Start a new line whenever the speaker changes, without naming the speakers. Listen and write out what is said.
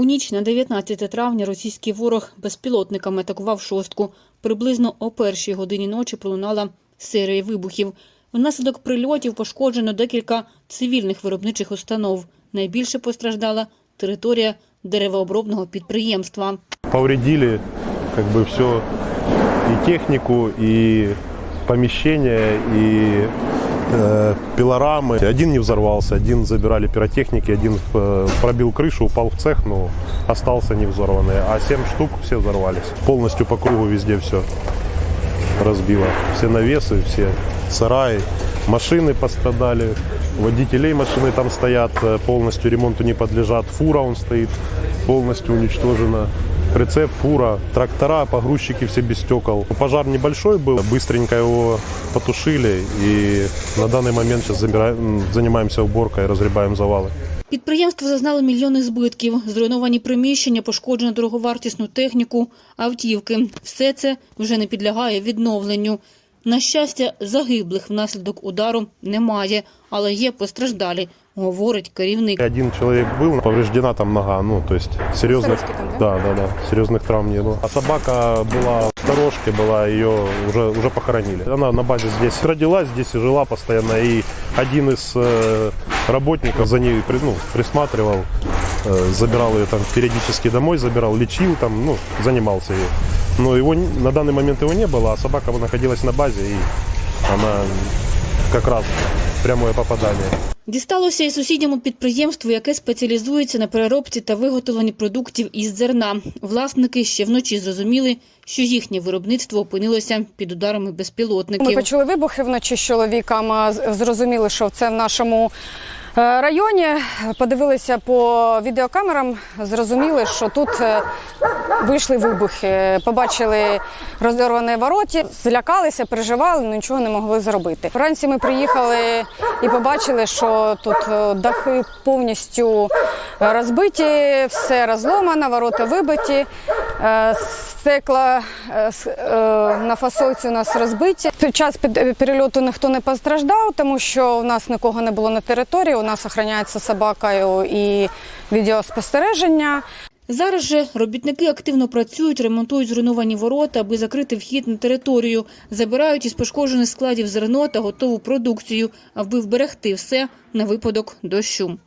У ніч на 19 травня російський ворог безпілотниками атакував шостку. Приблизно о першій годині ночі пролунала серія вибухів. Внаслідок прильотів пошкоджено декілька цивільних виробничих установ. Найбільше постраждала територія деревообробного підприємства.
повредили бы все и технику, и помещение, и э, пилорамы. Один не взорвался, один забирали пиротехники, один э, пробил крышу, упал в цех, но остался не взорванный. А семь штук все взорвались. Полностью по кругу везде все разбило. Все навесы, все сараи, машины пострадали. Водителей машины там стоят, э, полностью ремонту не подлежат. Фура он стоит, полностью уничтожена. Прицеп, фура, трактора, погрузчики все без стекол. Пожар небольшой был, быстренько его потушили и на данный момент сейчас забираем- занимаемся уборкой, разгребаем завалы.
Підприємство зазнало мільйонних збитків, зруйновані приміщення, пошкоджено дороговартісну техніку, автівки. Все це вже не підлягає відновленню. На щастя, загиблих внаслідок удару немає, але є постраждалі, Говорить керівник.
Один человек был, повреждена там нога, ну, то есть серьезных, да, да, да, серьезных травм не было. А собака была в сторожке, была, ее уже, уже похоронили. Она на базе здесь родилась, здесь и жила постоянно, и один из э, работников за ней ну, присматривал, э, забирал ее там периодически домой, забирал, лечил там, ну, занимался ей. Но его на данный момент его не было, а собака находилась на базе, и она как раз прямое попадание.
Дісталося і сусідньому підприємству, яке спеціалізується на переробці та виготовленні продуктів із зерна. Власники ще вночі зрозуміли, що їхнє виробництво опинилося під ударами
Ми
безпілотників.
почули вибухи вночі з чоловіком. Зрозуміли, що це в нашому районі. Подивилися по відеокамерам, зрозуміли, що тут е, вийшли вибухи. Побачили розірвані вороті, злякалися, переживали, нічого не могли зробити. Вранці ми приїхали і побачили, що тут е, дахи повністю розбиті, все розломано, ворота вибиті. Стекла е, е, на фасовці у нас розбиті. Під час перельоту ніхто не постраждав, тому що у нас нікого не було на території. У нас охороняється собакою і відеоспостереження.
Зараз же робітники активно працюють, ремонтують зруйновані ворота, аби закрити вхід на територію. Забирають із пошкоджених складів зерно та готову продукцію, аби вберегти все на випадок дощу.